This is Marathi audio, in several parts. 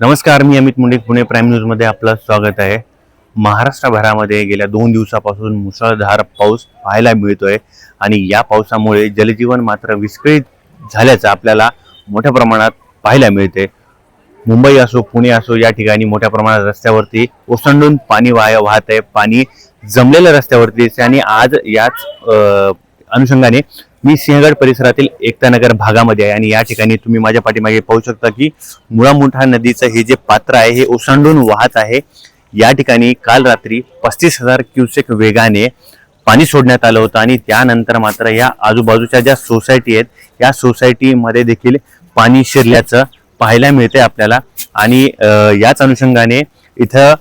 नमस्कार मी अमित मुंडे पुणे प्राईम न्यूजमध्ये आपलं स्वागत आहे. महाराष्ट्रभरामध्ये गेल्या दोन दिवसापासून मुसळधार पाऊस पाहायला मिळतोय आणि या पावसामुळे जलजीवन मात्र विस्कळीत झाल्याचं आपल्याला मोठ्या प्रमाणात पाहायला मिळते मुंबई असो पुणे असो या ठिकाणी मोठ्या प्रमाणात रस्त्यावरती ओसंडून पाणी वाया वाहत आहे पाणी जमलेलं रस्त्यावरती दिसते आणि आज याच अनुषंगाने मी सिंहगड परिसरातील एकतानगर भागामध्ये आहे आणि या ठिकाणी तुम्ही माझ्या पाठीमागे पाहू शकता की मुळामुठा नदीचं हे जे पात्र आहे हे ओसंडून वाहत आहे. या ठिकाणी काल रात्री पस्तीस हजार क्युसेक वेगाने पाणी सोडण्यात आलं होतं आणि त्यानंतर मात्र या आजूबाजूच्या ज्या सोसायटी आहेत या सोसायटीमध्ये देखील पाणी शिरल्याचं पाहायला मिळते आपल्याला. आणि याच अनुषंगाने इथं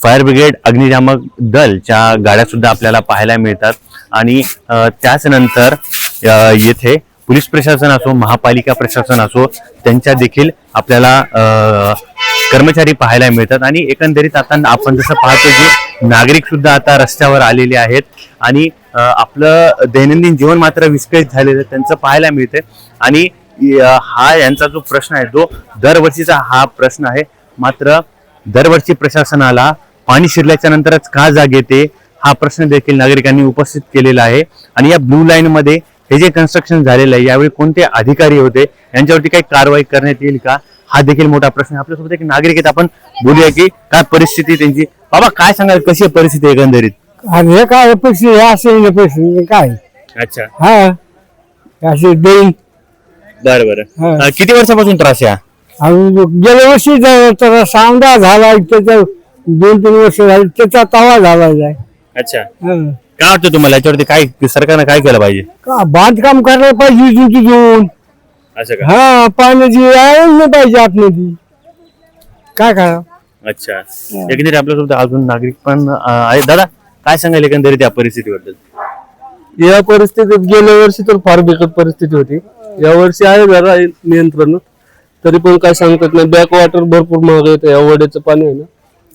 फायर ब्रिगेड अग्निशामक दलच्या गाड्या सुद्धा आपल्याला पाहायला मिळतात. आणि त्याच नंतर येथे पोलीस प्रशासन असो महापालिका प्रशासन असो त्यांच्या देखील आपल्याला कर्मचारी पाहायला मिळतात. आणि एकंदरीत आता आपण जसं पाहतो की नागरिक सुद्धा आता रस्त्यावर आलेले आहेत. आणि आपलं दैनंदिन जीवन मात्र विस्कळीत झालेलं त्यांचं पाहायला मिळते आणि हा यांचा जो प्रश्न आहे तो दरवर्षीचा हा प्रश्न आहे. मात्र दरवर्षी प्रशासनाला पाणी शिरल्याच्या नंतरच का जाग येते हा प्रश्न देखील नागरिकांनी उपस्थित केलेला आहे. आणि या ब्लू लाईनमध्ये हे जे कन्स्ट्रक्शन झालेलं आहे यावेळी कोणते अधिकारी होते? यांच्यावरती काही कारवाई करण्यात येईल का? हा देखील मोठा प्रश्न आहे. आपल्यासोबत एक नागरिक आहेत. आपण बोलूया की काय परिस्थिती त्यांची? बाबा काय सांगाल? कशी आहे परिस्थिती एकंदरीत? आणि हे काय पैसे हे असे पैसे काय? अच्छा. हा. असे देईन. बरं बरं. अं, किती वर्षापासून त्रास आहे? आणि गेल्या वर्षी ज- तर सांगा झाला त्याच्या दोन तीन वर्ष झाली त्याचा तवा झाला जाय. अच्छा. हं. काय वाटतं तुम्हाला? याच्यावरती काय सरकारनं काय केलं पाहिजे? का बांधकाम करायला पाहिजे इथून तिथून? असं का? हा पाण्याची नाही पाहिजे आतमध्ये. काय करा? अच्छा. एकंदरीत आपल्यासोबत अजून नागरिक पण अं, आहेत. दादा काय सांगाल एकंदरीत या परिस्थितीबद्दल? या परिस्थितीत गेल्या वर्षी तर फार बिकट परिस्थिती होती. या वर्षी आहे जरा नियंत्रण. तरी पण काय सांगतात नाही. बॅक वॉटर भरपूर महाग येतं. या वड्याचं पाणी आहे ना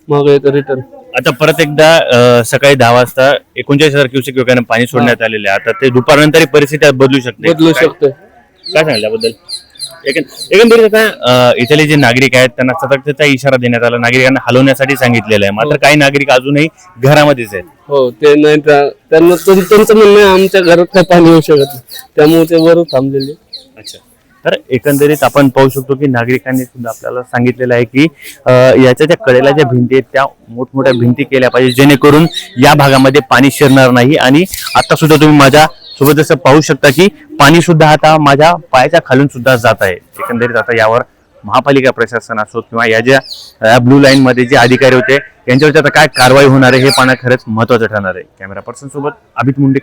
महाग येतं रिटर्न आता परत एकदा सकाळी दहा वाजता एकोणचाळीस हजार क्युसेक वेगाने पाणी सोडण्यात आलेले आहे. आता ते दुपारनंतर ही परिस्थिती बदलू शकते. बदलू काय- शकते. काय सांगाल एकं- एकंदरीत आता अं, इथले जे नागरिक आहेत त्यांना सतर्कतेचा इशारा देण्यात आला. नागरिकांना हलवण्यासाठी सांगितलेलं आहे. मात्र काही नागरिक अजूनही घरामध्येच आहेत. हो ते नाही त्या- त्यांना त्यां- त्यांचं म्हणणं आहे आमच्या घरात काय पाणी येऊ शकत नाही. त्यामुळे ते वर थांबलेले. अच्छा. तर एकंदरीत आपण पाहू शकतो की नागरिकांनी सुद्धा आपल्याला सांगितलेलं आहे की याच्या ज्या कडेला ज्या भिंती आहेत त्या मोठमोठ्या भिंती केल्या पाहिजे जेणेकरून या भागामध्ये पाणी शिरणार नाही. आणि आता सुद्धा तुम्ही माझ्या सोबत जसं पाहू शकता की पाणी सुद्धा आता माझ्या पायाच्या खालून सुद्धा जात आहे. एकंदरीत आता यावर महापालिका प्रशासन असो किंवा या ज्या ब्लू लाईन मध्ये जे अधिकारी होते यांच्यावरती आता काय कारवाई होणार आहे हे पाहणं खरंच महत्वाचं ठरणार आहे. कॅमेरा पर्सन सोबत अभित मुंडे.